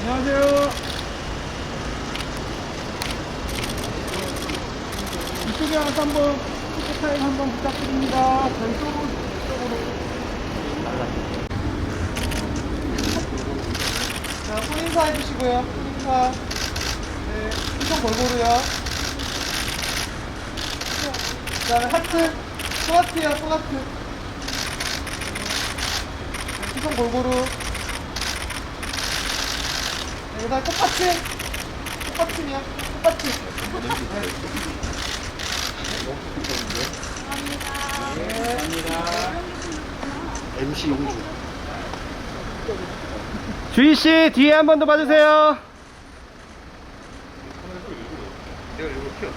안녕하세요. 이쪽에 와서 한번 포토타임 한번 부탁드립니다. 왼쪽으로, 이쪽으로. 자, 손인사 해주시고요. 손인사. 네, 시선 골고루요. 그 하트. 똑같아요, 똑같아. 시선 골고루. 네, 그다음 똑같이. 똑같이냐? 똑같이. MC 네. 용주. 주희 씨 뒤에 한 번 더 봐주세요. 내가 이거 키웠어.